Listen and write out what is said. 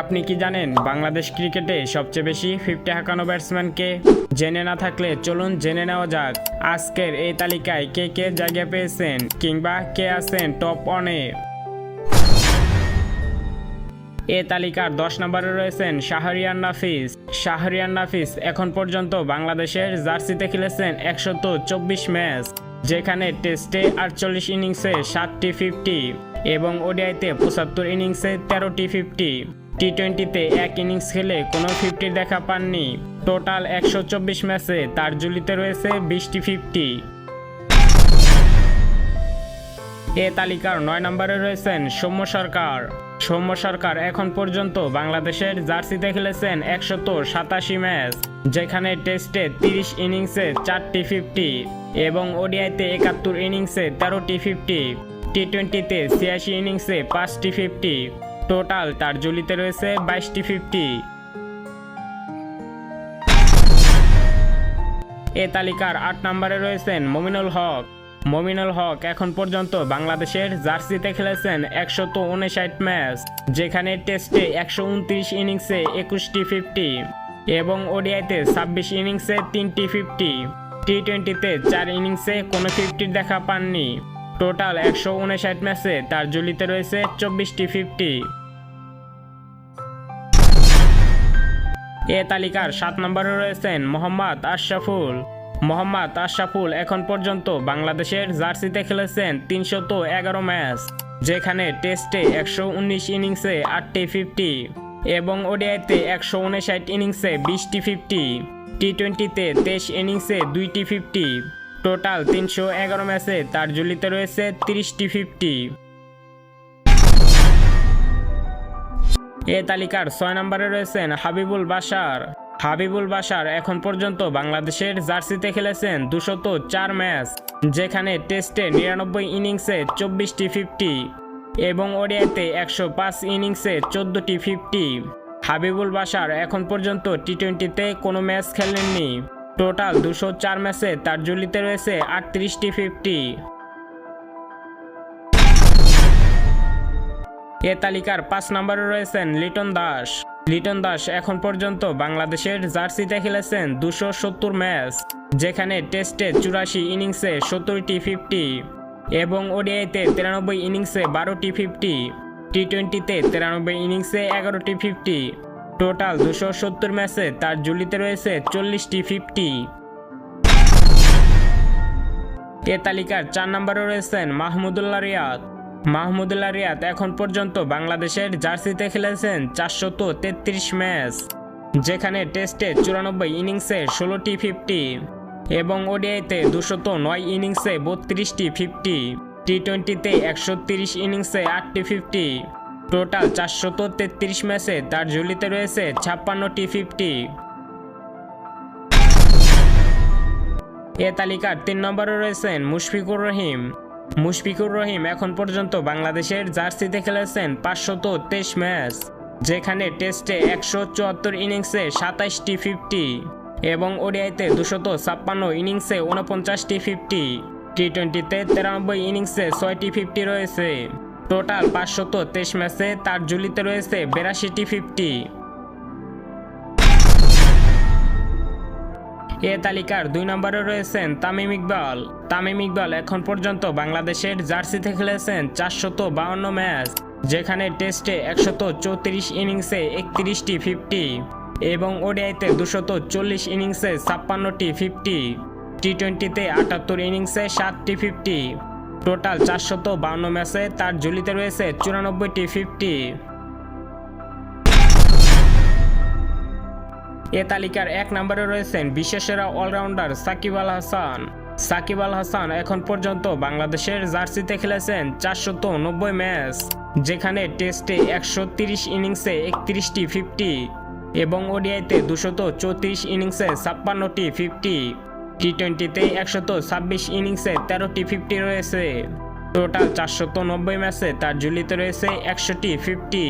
আপনি কি জানেন বাংলাদেশ ক্রিকেটে সবচেয়ে বেশি ফিফটি হাঁকানো ব্যাটসম্যানকে জেনে না থাকলে চলুন জেনে নেওয়া যাক, আজকের এই তালিকায় কে কে জায়গা পেয়েছেন কিংবা কে আছেন টপ অনে এ তালিকার দশ নম্বরে রয়েছেন শাহরিয়ান নাফিস। শাহরিয়ার নাফিস এখন পর্যন্ত বাংলাদেশের জার্সিতে খেলেছেন একশত চব্বিশ ম্যাচ, যেখানে টেস্টে আটচল্লিশ ইনিংসে সাতটি ফিফটি এবং ওডিআইতে পঁচাত্তর ইনিংসে তেরোটি ফিফটি। টি টোয়েন্টিতে এক ইনিংস খেলে কোনো ফিফটি দেখা পাননি। টোটাল একশো চব্বিশ ম্যাচে তার জুলিতে রয়েছে বিশটি ফিফটি এ তালিকার নয় নম্বরে রয়েছেন সৌম্য সরকার। সৌম্য সরকার এখন পর্যন্ত বাংলাদেশের জার্সিতে খেলেছেন একশত সাতাশি ম্যাচ যেখানে টেস্টে তিরিশ ইনিংসে চারটি ফিফটি এবং ওডিআইতে একাত্তর ইনিংসে তেরোটি ফিফটি টি টোয়েন্টিতে ছিয়াশি ইনিংসে পাঁচটি ফিফটি টোটাল, তার জুলিতে রয়েছে বাইশটি ফিফটি। এ তালিকার আট নম্বরে রয়েছেন মমিনুল হক। মমিনুল হক এখন পর্যন্ত বাংলাদেশের জার্সিতে খেলেছেন একশত উনষাট ম্যাচ, যেখানে টেস্টে একশো উনত্রিশ ইনিংসে একুশটি ফিফটি এবং ওডিআইতে ছাব্বিশ ইনিংসে তিনটি ফিফটি। টি টোয়েন্টিতে চার ইনিংসে কোনো ফিফটির দেখা পাননি। টোটাল একশো উনষাট ম্যাচে তার জুলিতে রয়েছে চব্বিশটি ফিফটি। এ তালিকার সাত নম্বরে রয়েছেন মোহাম্মদ আশরাফুল। মোহাম্মদ আশরাফুল এখন পর্যন্ত বাংলাদেশের জার্সিতে খেলেছেন তিনশত এগারো ম্যাচ, যেখানে টেস্টে একশো উনিশ ইনিংসে আটটি ফিফটি এবং ওডিআইতে একশো উনষাট ইনিংসে বিশটি ফিফটি। টি টোয়েন্টিতে তেইশ ইনিংসে দুইটি ফিফটি। টোটাল তিনশো এগারো ম্যাচে তার জুলিতে রয়েছে তিরিশটি ফিফটি। এ তালিকার ছয় নম্বরে রয়েছেন হাবিবুল বাশার। হাবিবুল বাশার এখন পর্যন্ত বাংলাদেশের জার্সিতে খেলেছেন দুশত চার ম্যাচ, যেখানে টেস্টে নিরানব্বই ইনিংসে চব্বিশটি ফিফটি এবং ওডিআইতে একশো পাঁচ ইনিংসে চোদ্দটি ফিফটি। হাবিবুল বাশার এখন পর্যন্ত টি টোয়েন্টিতে কোনো ম্যাচ খেলেননি। টোটাল দুশো চার ম্যাচে তার জুলিতে রয়েছে আটত্রিশটি ফিফটি। এ তালিকার পাঁচ নম্বরে রয়েছেন লিটন দাস। লিটন দাস এখন পর্যন্ত বাংলাদেশের জার্সিতে খেলেছেন দুশো সত্তর ম্যাচ, যেখানে টেস্টে চুরাশি ইনিংসে সত্তরটি ফিফটি এবং ওডিআইতে তিরানব্বই ইনিংসে বারোটি ফিফটি টি টোয়েন্টিতে তিরানব্বই ইনিংসে এগারোটি ফিফটি। টোটাল দুশো সত্তর ম্যাচে তার জুলিতে রয়েছে চল্লিশটি ফিফটি। এ তালিকার চার নম্বরে রয়েছেন মাহমুদুল্লাহ রিয়াদ। মাহমুদুল্লাহ রিয়াদ এখন পর্যন্ত বাংলাদেশের জার্সিতে খেলেছেন চারশত তেত্রিশ ম্যাচ, যেখানে টেস্টে চুরানব্বই ইনিংসে ষোলোটি ফিফটি এবং ওডিআইতে দুশত নয় ইনিংসে বত্রিশটি ফিফটি টি টোয়েন্টিতে একশো তিরিশ ইনিংসে আটটি ফিফটি, টোটাল চারশত তেত্রিশ ম্যাচে তার ঝুলিতে রয়েছে ছাপ্পান্নটি ফিফটি। এ তালিকার তিন নম্বরে রয়েছেন মুশফিকুর রহিম। মুশফিকুর রহিম এখন পর্যন্ত বাংলাদেশের জার্সিতে খেলেছেন পাঁচশত তেইশ ম্যাচ, যেখানে টেস্টে একশো চুয়াত্তর ইনিংসে সাতাইশটি ফিফটি এবং ওডিআইতে দুশত ছাপ্পান্ন ইনিংসে উনপঞ্চাশটি ফিফটি। টি টোয়েন্টিতে তিরানব্বই ইনিংসে ছয়টি ফিফটি রয়েছে। টোটাল পাঁচশত তেইশ ম্যাচে তার জুলিতে রয়েছে বিরাশিটি ফিফটি। এ তালিকার দুই নম্বরে রয়েছেন তামিম ইকবাল। তামিম ইকবাল এখন পর্যন্ত বাংলাদেশের জার্সিতে খেলেছেন চারশত বাউন্ন ম্যাচ, যেখানে টেস্টে একশত চৌত্রিশ ইনিংসে একত্রিশটি ফিফটি এবং ওডিআইতে দুশত চল্লিশ ইনিংসে ছাপ্পান্নটি ফিফটি। টি টোয়েন্টিতে আটাত্তর ইনিংসে সাতটি ফিফটি। টোটাল চারশত বাউন্ন ম্যাচে তার ঝুলিতে রয়েছে চুরানব্বইটি ফিফটি। এ তালিকার এক নম্বরে রয়েছেন বিশ্বসেরা অলরাউন্ডার সাকিব আল হাসান। সাকিব আল হাসান এখন পর্যন্ত বাংলাদেশের জার্সিতে খেলেছেন চারশত নব্বই ম্যাচ, যেখানে টেস্টে একশো তিরিশ ইনিংসে একত্রিশটি ফিফটি এবং ওডিআইতে দুশত চৌত্রিশ ইনিংসে ছাপ্পান্নটি ফিফটি। টি টোয়েন্টিতে একশত ছাব্বিশ ইনিংসে তেরোটি ফিফটি রয়েছে। টোটাল চারশত নব্বই ম্যাচে তার জুলিতে রয়েছে একশোটি ফিফটি।